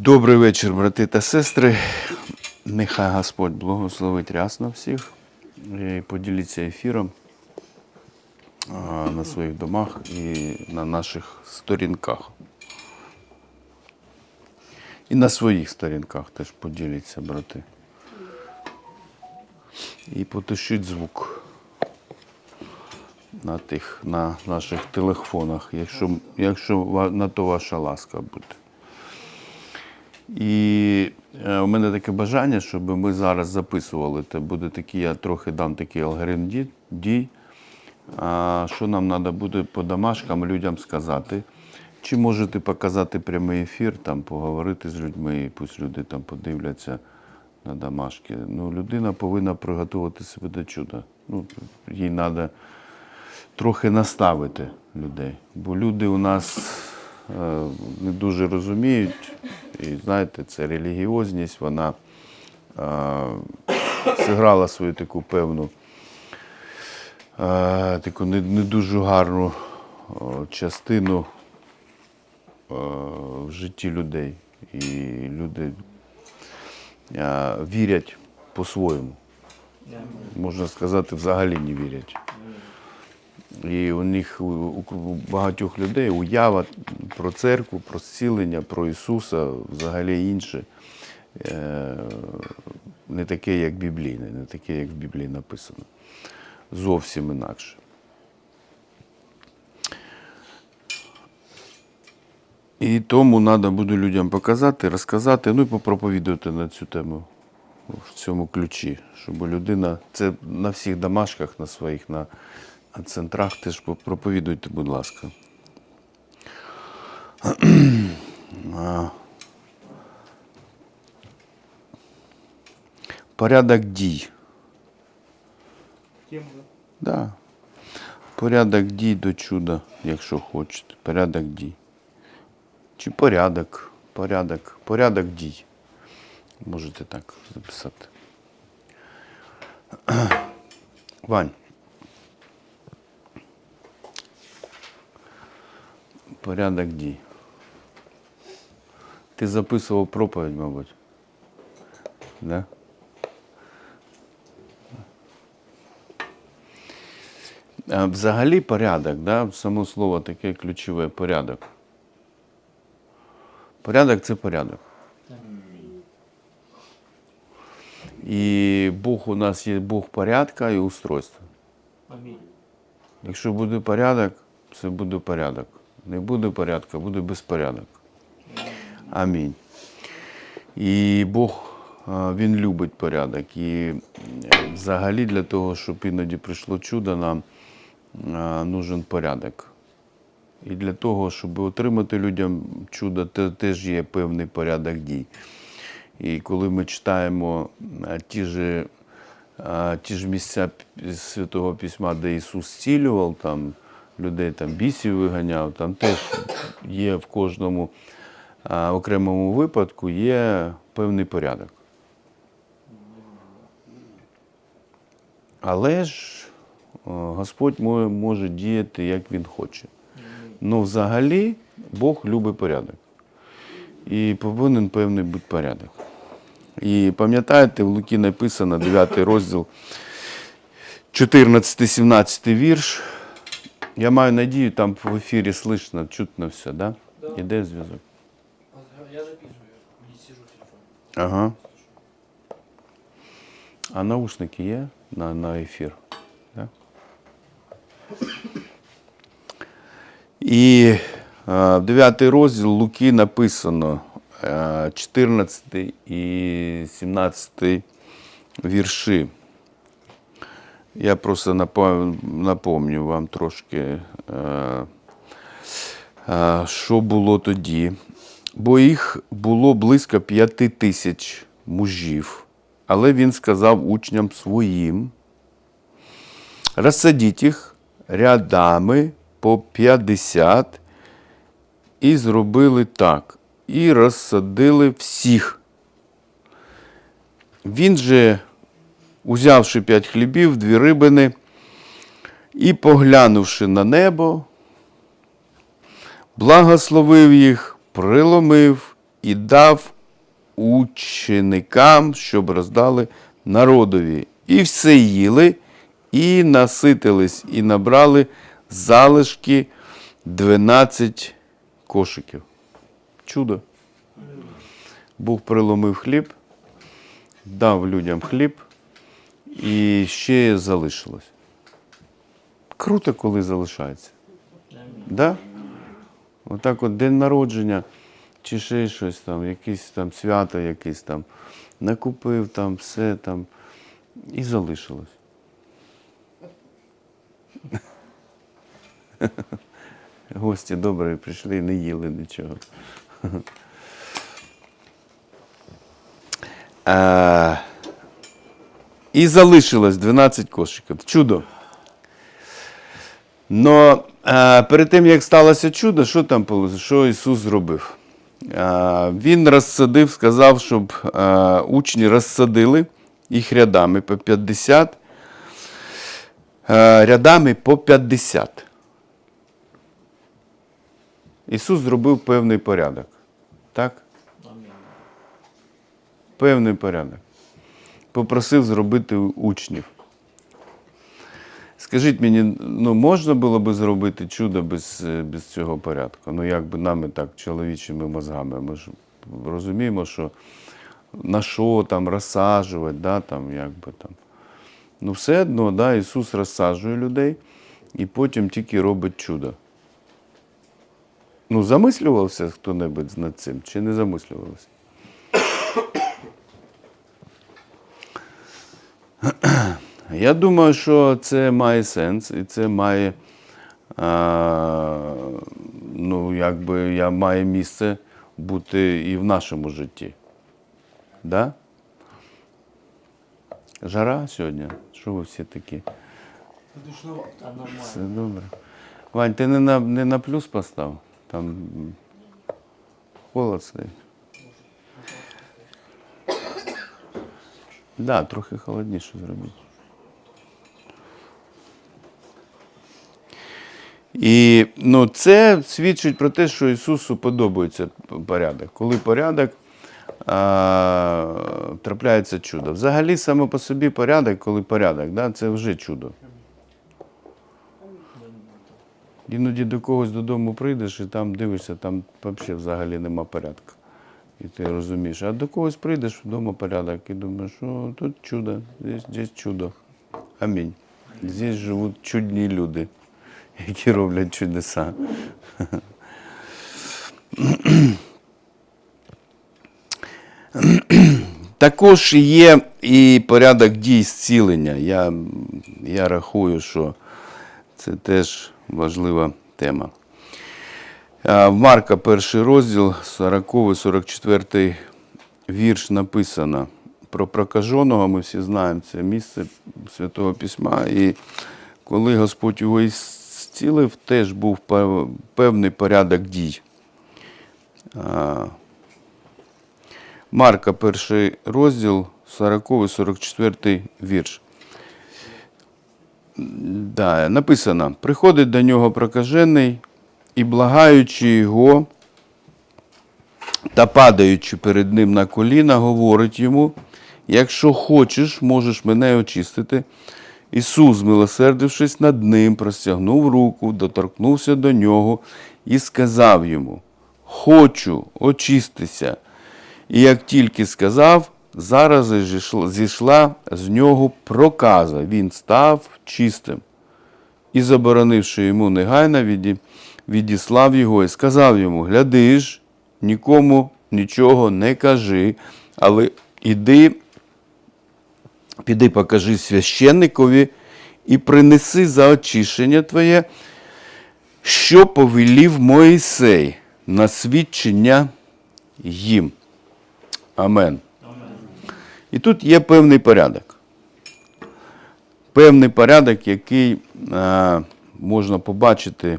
Добрий вечір, брати та сестри. Нехай Господь благословить рясно всіх. І поділіться ефіром на своїх домах і на наших сторінках. І на своїх сторінках теж поділіться, брати. І потушіть звук на тих, на наших телефонах, якщо, якщо на то ваша ласка буде. І е, у мене таке бажання, щоб ми зараз записували. Це буде такий, я трохи дам такий алгоритм дій. А, що нам треба буде по домашкам людям сказати. Чи можете показати прямий ефір, там поговорити з людьми, пусть люди там подивляться на домашки. Ну, людина повинна приготувати себе до чуда. Ну, їй треба трохи наставити людей. Бо люди у нас е, не дуже розуміють. І знаєте, це релігіозність, вона е, зіграла свою таку певну, е, таку не, не дуже гарну частину е, в житті людей. І люди вірять по-своєму. Можна сказати, взагалі не вірять. І у них у, багатьох людей уява про церкву, про зцілення, про Ісуса, взагалі інше. Е, Не таке, як біблійне, не таке, як в Біблії написано. Зовсім інакше. І тому треба буде людям показати, розказати, ну і попроповідувати на цю тему в цьому ключі, щоб людина, це на всіх домашках, на своїх, на центрах теж проповідуйте, будь ласка. Порядок дій. Тему, Да. Порядок дій до чуда, якщо хочете. Порядок дій. Чи порядок, порядок, порядок дій. Можете так записати. Вань. Порядок дій. Ти записував проповідь, мабуть. Да? А Взагалі порядок, да? само слово таке ключове порядок. Порядок це порядок. І Бог у нас є Бог порядка і устройства. Амінь. Якщо буде порядок, це буде порядок. Не буде порядку, буде безпорядок. Амінь. І Бог Він любить порядок. І е, взагалі для того, щоб іноді прийшло чудо, нам нужен порядок. І для того, щоб отримати людям чудо, те- теж є певний порядок дій. І коли ми читаємо ті ж, ті ж місця Святого Письма, де Ісус зцілював там, людей, там бісів виганяв, там теж є в кожному а, окремому випадку є певний порядок. Але ж Господь мо- може діяти, як Він хоче. Ну, взагалі, Бог любить порядок. І повинен певний бути порядок. І пам'ятаєте, в Луки написано 9 розділ, 14-17 вірш. Я маю надію, там в ефірі слышно, чутно все, да? Да. Іде зв'язок. Я записываю, не сижу в телефоне. Ага. А наушники є на, на ефір? Да? І е, 9 розділ Луки написано е, 14 і 17 вірші. Я просто напомню вам трошки, е, е, що було тоді. Бо їх було близько п'яти тисяч мужів. Але він сказав учням своїм: розсадіть їх рядами по 50 і зробили так. І розсадили всіх. Він же, узявши п'ять хлібів, дві рибини, і поглянувши на небо, благословив їх, приломив і дав ученикам, щоб роздали народові. І все їли, і наситились, і набрали залишки 12 кошиків. Чудо. Бог приломив хліб, дав людям хліб, і ще залишилось. Круто, коли залишається. Да? Отак от день народження, чи ще щось там, якесь там свято, якесь там, накупив там все там і залишилось. Гості добре прийшли, не їли нічого. А, і залишилось 12 кошиків. Чудо. Но е, перед тим, як сталося чудо, що там було? Що Ісус зробив? Е, він розсадив, сказав, щоб е, учні розсадили їх рядами по 50, е, рядами по 50. Ісус зробив певний порядок. Так? Певний порядок. Попросив зробити учнів. Скажіть мені, ну можна було би зробити чудо без, е, без цього порядку? Ну, як би нами так, чоловічими мозгами. Ми ж розуміємо, що на що там розсаджувати, да, там, як би там. Ну, все одно, да, Ісус розсаджує людей і потім тільки робить чудо. Ну, замислювався хто-небудь над цим чи не замислювався? Я думаю, що це має сенс, і це має, а, ну, якби я має місце бути і в нашому житті. Да? Жара сьогодні. Що ви всі такі? Все добре. Вань, ти не на, не на плюс постав? Там холод стоїть. Да, трохи холодніше зробити. І ну, це свідчить про те, що Ісусу подобається порядок. Коли порядок а, трапляється чудо. Взагалі, саме по собі порядок, коли порядок, да, це вже чудо. Іноді до когось додому прийдеш і там дивишся, там взагалі нема порядку. І ти розумієш. А до когось прийдеш, вдома порядок, і думаєш, що тут чудо, здесь, здесь чудо. Амінь. Здесь живуть чудні люди, які роблять чудеса. Також є і порядок дій зцілення. Я, я рахую, що це теж важлива тема. В Марка перший розділ, 40-44 вірш написано про прокаженого. Ми всі знаємо це місце Святого Письма. І коли Господь його зцілив, теж був певний порядок дій. Марка, перший розділ, 40-44 вірш. Да, написано: приходить до нього прокажений і, благаючи його та падаючи перед ним на коліна, говорить йому: якщо хочеш, можеш мене очистити. Ісус, змилосердившись над ним, простягнув руку, доторкнувся до нього і сказав йому: Хочу, очистися. І як тільки сказав, зараз зійшла- з нього проказа. Він став чистим. І, заборонивши йому негайно, відіслав його і сказав йому: Гляди ж, нікому нічого не кажи, але іди, піди покажи священникові і принеси за очищення твоє, що повелів Моїсей на свідчення їм. Амен. І тут є певний порядок. Певний порядок, який е, можна побачити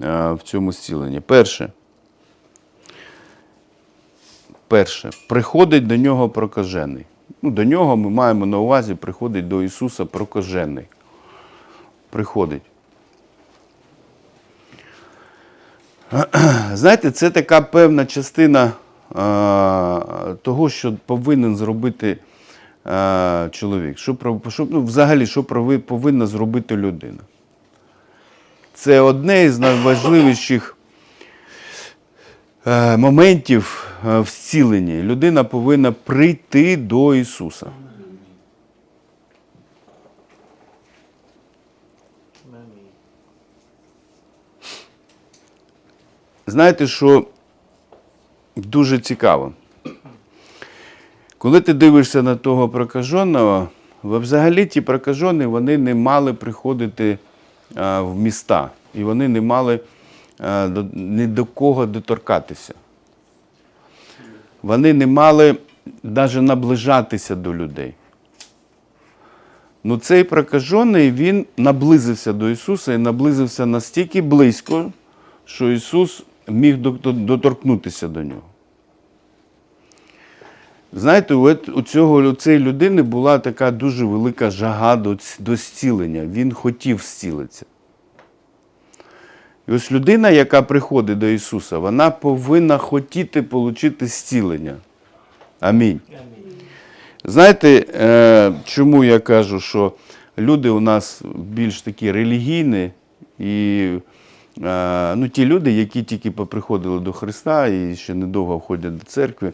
в цьому зціленні. Перше. Перше, приходить до нього прокажений. Ну, до нього ми маємо на увазі, приходить до Ісуса прокажений. Приходить. Знаєте, це така певна частина е, того, що повинен зробити е, чоловік. Що, що, ну, взагалі, що повинна зробити людина. Це одне із найважливіших е, моментів е, в зціленні. Людина повинна прийти до Ісуса. Знаєте, що дуже цікаво. Коли ти дивишся на того прокаженого, взагалі ті прокажені вони не мали приходити в міста, і вони не мали ні до кого доторкатися. Вони не мали навіть наближатися до людей. Ну, цей прокажений, він наблизився до Ісуса і наблизився настільки близько, що Ісус міг до- до- доторкнутися до нього. Знаєте, у, у, цього, у цієї людини була така дуже велика жага до, до зцілення. Він хотів зцілитися. І ось людина, яка приходить до Ісуса, вона повинна хотіти отримати зцілення. Амінь. Амінь. Знаєте, е, чому я кажу, що люди у нас більш такі релігійні, і е, ну, ті люди, які тільки поприходили до Христа і ще недовго ходять до церкви,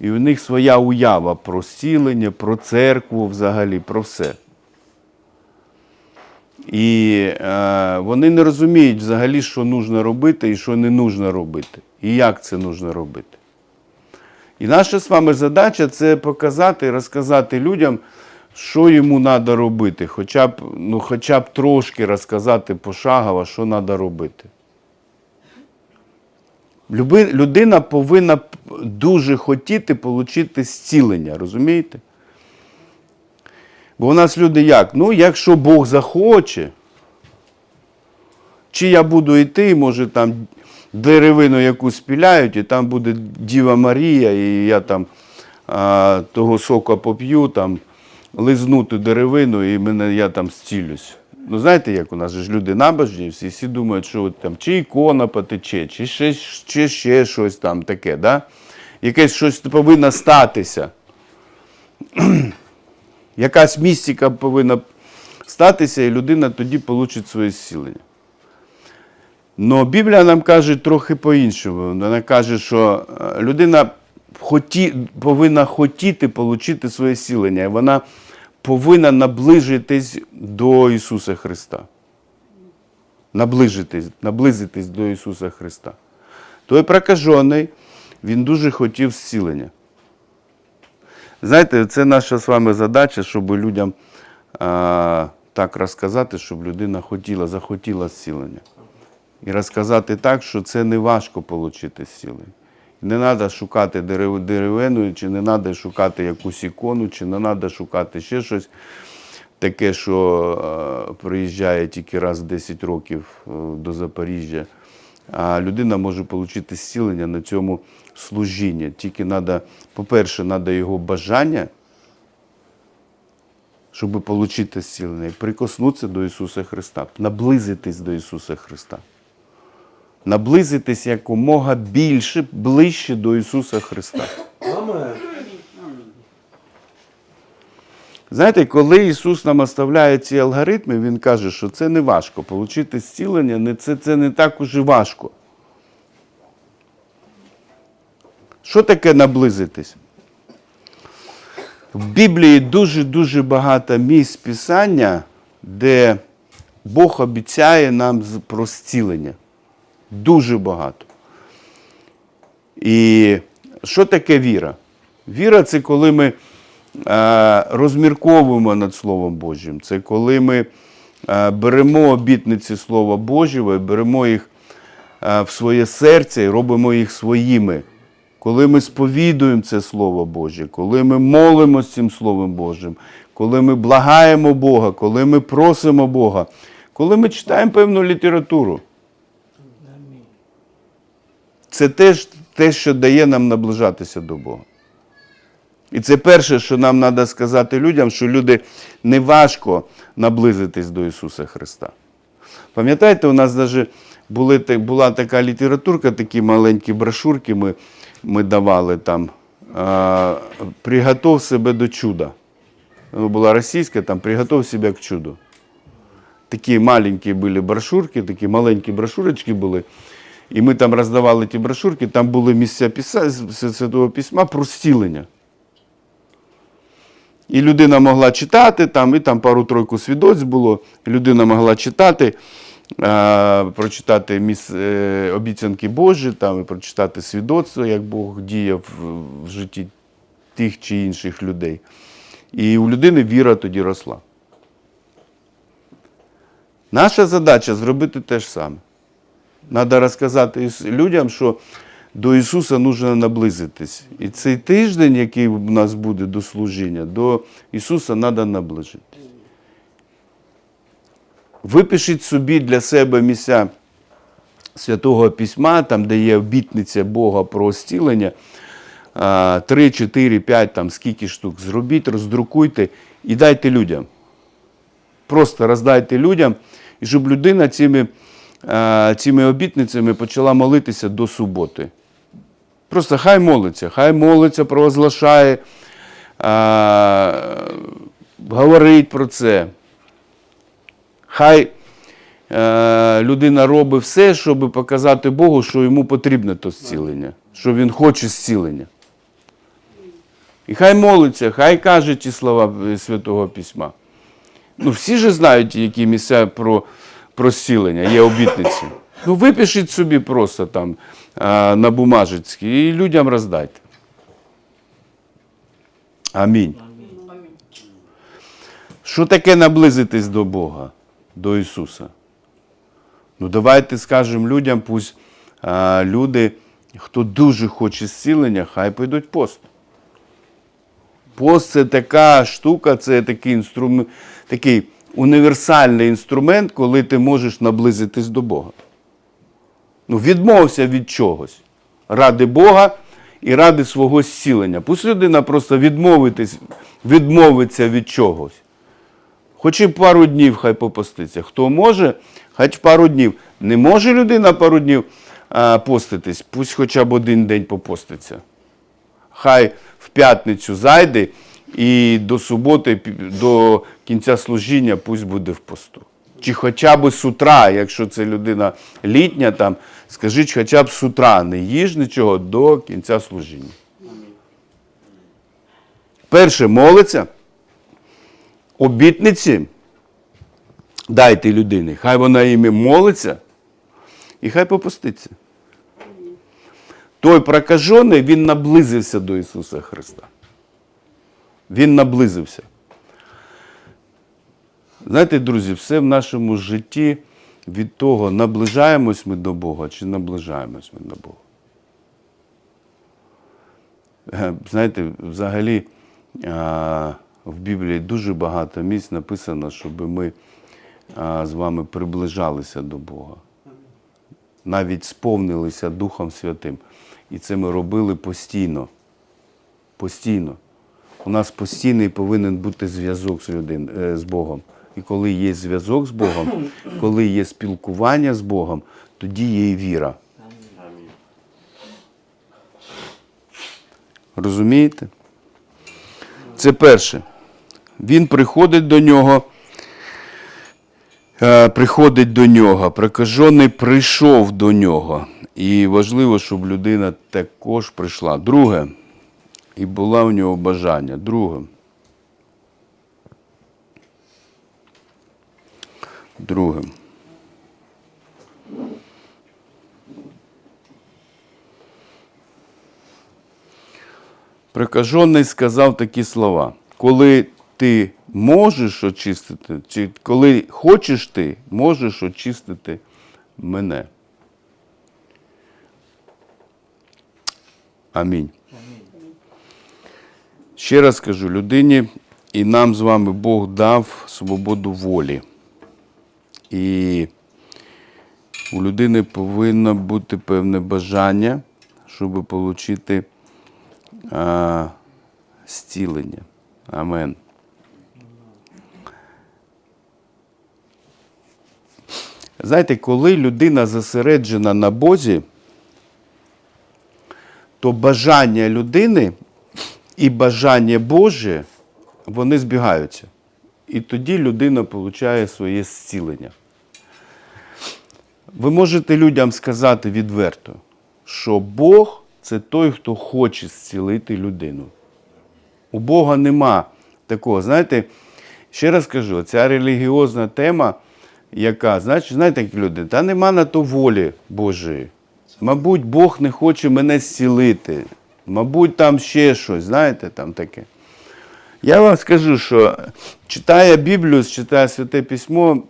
і у них своя уява про зцілення, про церкву взагалі, про все. І е, вони не розуміють взагалі, що нужно робити і що не нужно робити, і як це нужно робити. І наша з вами задача це показати, розказати людям, що йому треба робити, хоча б, ну, хоча б трошки розказати пошагово, що треба робити. Людина повинна дуже хотіти отримати зцілення, розумієте? Бо у нас люди як? Ну, якщо Бог захоче, чи я буду йти, може там деревину якусь спіляють, і там буде Діва Марія, і я там а, того сока поп'ю, там, лизну ту деревину, і мене, я там зцілюсь. Ну, знаєте, як у нас же ж люди набожні, всі, всі думають, що от там чи ікона потече, чи ще, чи ще щось там таке, да? якесь щось повинно статися. Якась містика повинна статися, і людина тоді отримає своє зцілення. Но Біблія нам каже трохи по-іншому. Вона каже, що е, людина хоті, повинна хотіти отримати своє зцілення, вона повинна наближитись до Ісуса Христа. Наближитись, наблизитись до Ісуса Христа. Той прокажений, він дуже хотів зцілення. Знаєте, це наша з вами задача, щоб людям а, так розказати, щоб людина хотіла, захотіла зцілення. І розказати так, що це не важко отримати зцілення. Не треба шукати дерев- деревину, чи не треба шукати якусь ікону, чи не треба шукати ще щось таке, що е, приїжджає тільки раз в 10 років е, до Запоріжжя. А людина може отримати зцілення на цьому служінні. Тільки треба, по-перше, треба його бажання, щоб отримати зцілення, прикоснутися до Ісуса Христа, наблизитись до Ісуса Христа. Наблизитись якомога більше, ближче до Ісуса Христа. Знаєте, коли Ісус нам оставляє ці алгоритми, Він каже, що це не важко. Получити зцілення не, це, це не так уже важко. Що таке наблизитись? В Біблії дуже-дуже багато місць Писання, де Бог обіцяє нам про зцілення. Дуже багато. І що таке віра? Віра це коли ми е, розмірковуємо над Словом Божим. Це коли ми е, беремо обітниці Слова Божого і беремо їх е, в своє серце і робимо їх своїми. Коли ми сповідуємо це Слово Боже, коли ми молимося цим Словом Божим, коли ми благаємо Бога, коли ми просимо Бога, коли ми читаємо певну літературу. Це теж те, що дає нам наближатися до Бога. І це перше, що нам треба сказати людям, що люди не важко наблизитись до Ісуса Христа. Пам'ятаєте, у нас навіть була така літературка, такі маленькі брошурки ми ми давали там, приготов себе до чуда. Ну, була російська, там приготов себе к чуду. Такі маленькі були брошурки, такі маленькі брошурочки були. І ми там роздавали ті брошурки, там були місця Святого Письма про зцілення. І людина могла читати, там, і там пару-тройку свідоцтв було. Людина могла читати, е, прочитати міс, е, обіцянки Божі, там, і прочитати свідоцтво, як Бог діяв в, в житті тих чи інших людей. І у людини віра тоді росла. Наша задача зробити те ж саме. Треба розказати людям, що до Ісуса потрібно наблизитись. І цей тиждень, який у нас буде до служіння, до Ісуса треба наближитись. Випишіть собі для себе місця Святого Письма, там, де є обітниця Бога про зцілення. 3, 4, 5, там скільки штук. Зробіть, роздрукуйте і дайте людям. Просто роздайте людям, і щоб людина цими, цими обітницями почала молитися до суботи. Просто хай молиться, хай молиться, провозглашає, е, говорить про це. Хай е, людина робить все, щоб показати Богу, що йому потрібне то зцілення, що він хоче зцілення. І хай молиться, хай каже ті слова е, Святого Письма. Ну, всі ж знають, які місця про, про зцілення, є обітниці. Ну, випишіть собі просто там на бумажечці і людям роздайте. Амінь. Що таке наблизитись до Бога, до Ісуса? Ну, давайте скажемо людям, пусть а, люди, хто дуже хоче зцілення, хай пойдуть пост. Пост це така штука, це такий інструмент, такий універсальний інструмент, коли ти можеш наблизитись до Бога. Ну, відмовся від чогось ради Бога і ради свого зцілення. Пусть людина просто відмовитись, відмовиться від чогось. Хоч і пару днів хай попоститься. Хто може, хоч пару днів. Не може людина пару днів а, поститись, пусть хоча б один день попоститься. Хай в п'ятницю зайде і до суботи, до кінця служіння пусть буде в посту. Чи хоча б з утра, якщо це людина літня, там, скажіть хоча б з утра, не їж нічого до кінця служіння. Перше молиться, обітниці дайте людині, хай вона іми молиться і хай попуститься. Той прокажений, він наблизився до Ісуса Христа. Він наблизився. Знаєте, друзі, все в нашому житті від того, наближаємось ми до Бога чи наближаємось ми до Бога. Е, Знаєте, взагалі в Біблії дуже багато місць написано, щоб ми з вами приближалися до Бога навіть сповнилися Духом Святим. І це ми робили постійно. Постійно. У нас постійний повинен бути зв'язок з, людин, е, з Богом. І коли є зв'язок з Богом, коли є спілкування з Богом, тоді є і віра. Розумієте? Це перше. Він приходить до нього е, приходить до нього, прокажений прийшов до нього. І важливо, щоб людина також прийшла. Друге, і була в нього бажання. Друге. Друге. Прикажений сказав такі слова. Коли ти можеш очистити, чи коли хочеш ти, можеш очистити мене. Амінь. Ще раз кажу, людині і нам з вами Бог дав свободу волі. І у людини повинно бути певне бажання, щоб отримати зцілення. Амен. Знаєте, коли людина зосереджена на Бозі, то бажання людини і бажання Боже, вони збігаються. І тоді людина отримує своє зцілення. Ви можете людям сказати відверто, що Бог це той, хто хоче зцілити людину. У Бога нема такого. Знаєте, ще раз кажу, ця релігіозна тема, яка, значить, знаєте, як люди, та нема на то волі Божої. Мабуть, Бог не хоче мене зцілити. Мабуть, там ще щось, знаєте, там таке. Я вам скажу, що читає Біблію, читає Святе Письмо,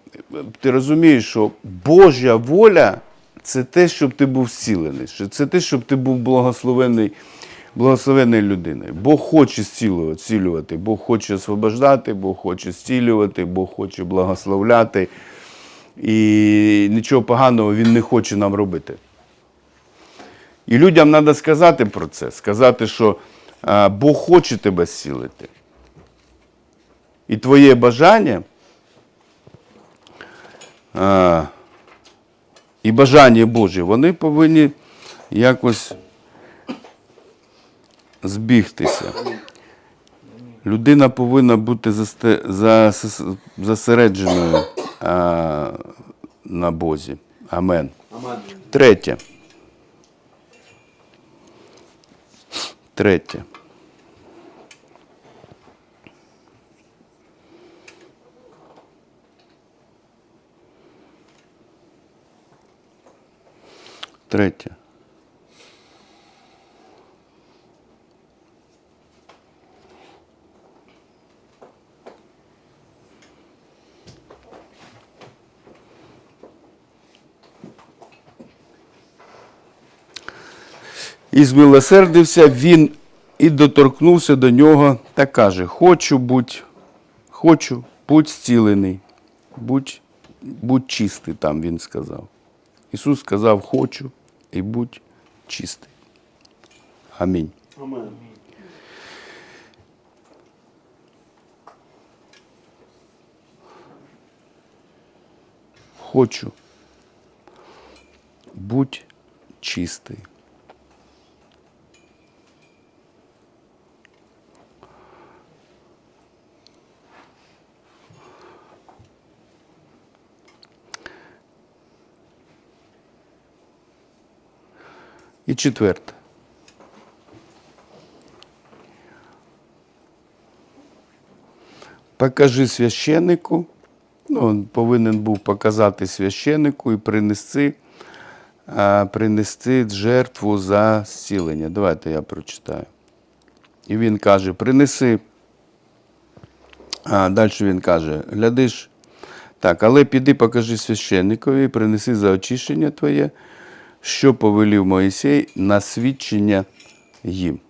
ти розумієш, що Божа воля це те, щоб ти був зцілений, це те, щоб ти був благословений, благословенною людиною. Бог хоче зцілювати, Бог хоче освобождати, Бог хоче зцілювати, Бог хоче благословляти. І нічого поганого Він не хоче нам робити. І людям треба сказати про це, сказати, що Бог хоче тебе зцілити. І твоє бажання і бажання Боже, вони повинні якось збігтися. Людина повинна бути засте- зас- зосередженою на Бозі. Амен. Третє. Третє. Третє. І змилосердився він і доторкнувся до нього та каже: Хочу будь, хочу, будь зцілений, будь, будь чистий, там він сказав. Ісус сказав, хочу і будь чистий. Амінь. Амен. Хочу. Будь чистий. І четверте. Покажи священнику, ну, він повинен був показати священнику і принести, принести жертву за зцілення. Давайте я прочитаю. І він каже: принеси. А далі він каже: глядиш, так, але піди покажи священникові, принеси за очищення твоє, що повелів Моїсей на свідчення їм.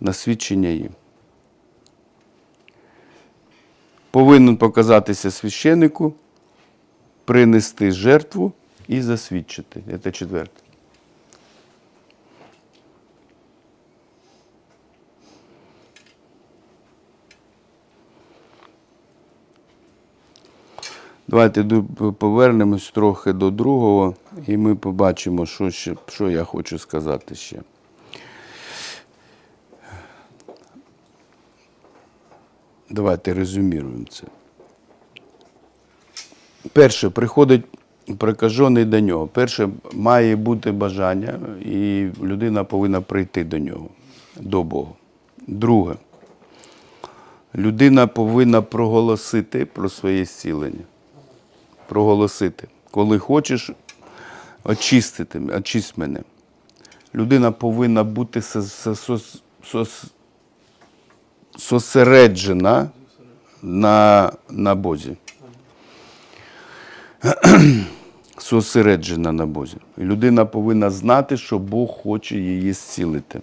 На свідчення їм. Повинен показатися священнику, принести жертву і засвідчити. Це четверте. Давайте повернемось трохи до другого, і ми побачимо, що, ще, що я хочу сказати ще. Давайте резюміруємо це. Перше, приходить прикажений до нього. Перше, має бути бажання, і людина повинна прийти до нього, до Бога. Друге, людина повинна проголосити про своє зцілення. Проголосити. Коли хочеш очистити, очисть мене. Людина повинна бути зосереджена на, на Бозі. Зосереджена на Бозі. Людина повинна знати, що Бог хоче її зцілити.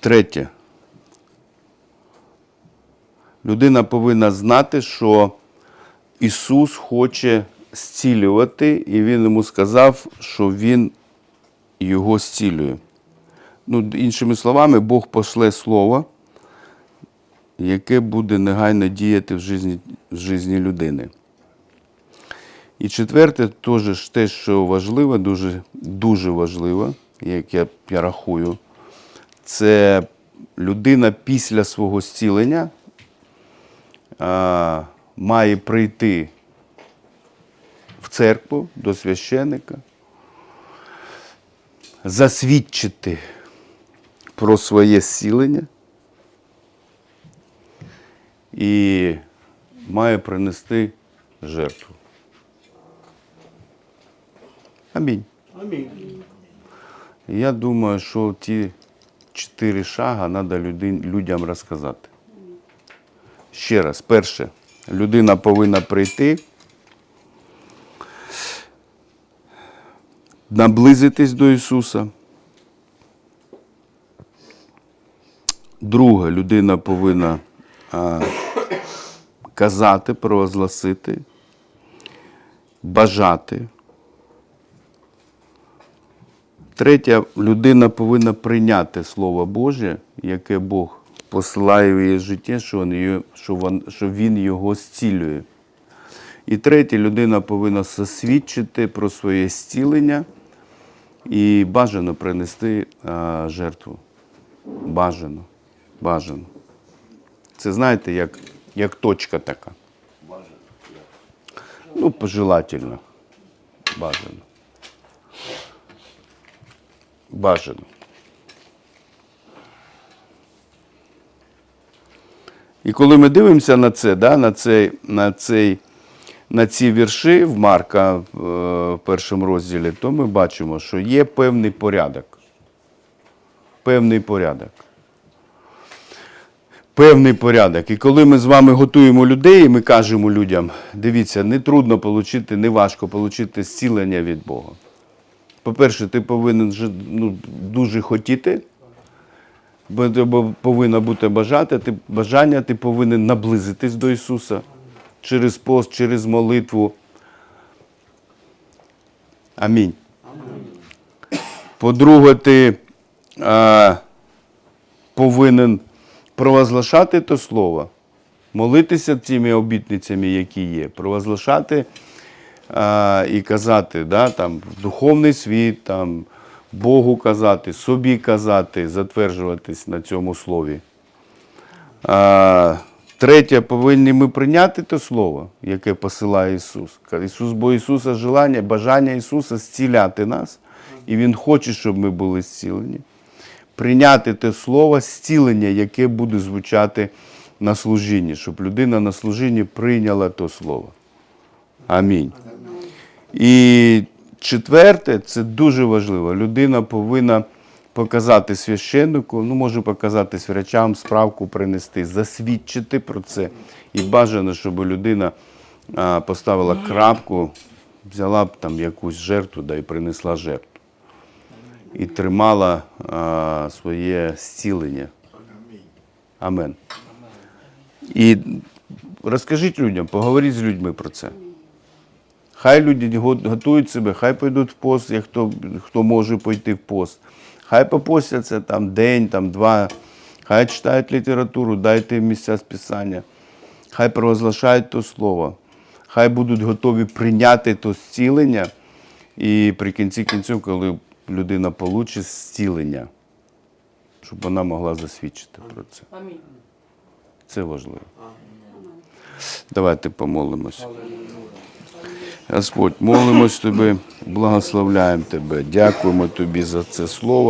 Третє. Людина повинна знати, що Ісус хоче зцілювати, і Він йому сказав, що Він його зцілює. Ну, іншими словами, Бог пошле слово, яке буде негайно діяти в житті, в житті людини. І четверте, теж те, що важливо, дуже, дуже важливо, як я, я рахую, це людина після свого зцілення а, має прийти в церкву до священика, засвідчити про своє зцілення і має принести жертву. Амінь. Амінь. Я думаю, що ті чотири шага треба людям розказати. Ще раз, перше, людина повинна прийти, наблизитись до Ісуса. Друге, людина повинна а, казати, провозгласити, бажати. Третє, людина повинна прийняти Слово Боже, яке Бог посилає її життя, що він, що він його зцілює. І третє, людина повинна засвідчити про своє зцілення і бажано принести а, жертву. Бажано. Бажано. Це знаєте, як, як точка така. Ну, пожелательно. Бажано. Бажано. І коли ми дивимося на це, да, на, цей, на, цей, на ці вірші в Марка е, в першому розділі, то ми бачимо, що є певний порядок. Певний порядок. Певний порядок. І коли ми з вами готуємо людей, і ми кажемо людям, дивіться, не трудно отримати, не важко отримати зцілення від Бога. По-перше, ти повинен ну, дуже хотіти, бо тебе повинно бути бажати, ти, бажання, ти повинен наблизитись до Ісуса через пост, через молитву. Амінь. По-друге, ти а, повинен провозглашати то слово, молитися цими обітницями, які є, провозглашати а, і казати, да, там, духовний світ, там, Богу казати, собі казати, затверджуватись на цьому слові. Третє, повинні ми прийняти те слово, яке посилає Ісус. Ісус, бо Ісуса желання, бажання Ісуса зціляти нас, і Він хоче, щоб ми були зцілені. Прийняти те слово зцілення, яке буде звучати на служінні, щоб людина на служінні прийняла то слово. Амінь. І четверте, це дуже важливо. Людина повинна показати священнику, ну може показати свячам, справку принести, засвідчити про це. І бажано, щоб людина поставила крапку, взяла б там якусь жертву да, і принесла жертву. І тримала а, своє зцілення. Амен. І розкажіть людям, поговоріть з людьми про це. Хай люди готують себе, хай пойдуть в пост, як хто, хто може пойти в пост. Хай попостяться там день, там два, хай читають літературу, дайте місця з писання, хай провозглашають то слово, хай будуть готові прийняти то зцілення. І при кінці кінців, коли людина получить зцілення, щоб вона могла засвідчити про це. Амінь. Це важливо. Давайте помолимось. Господь, молимось Тобі, благословляємо Тебе, дякуємо Тобі за це слово.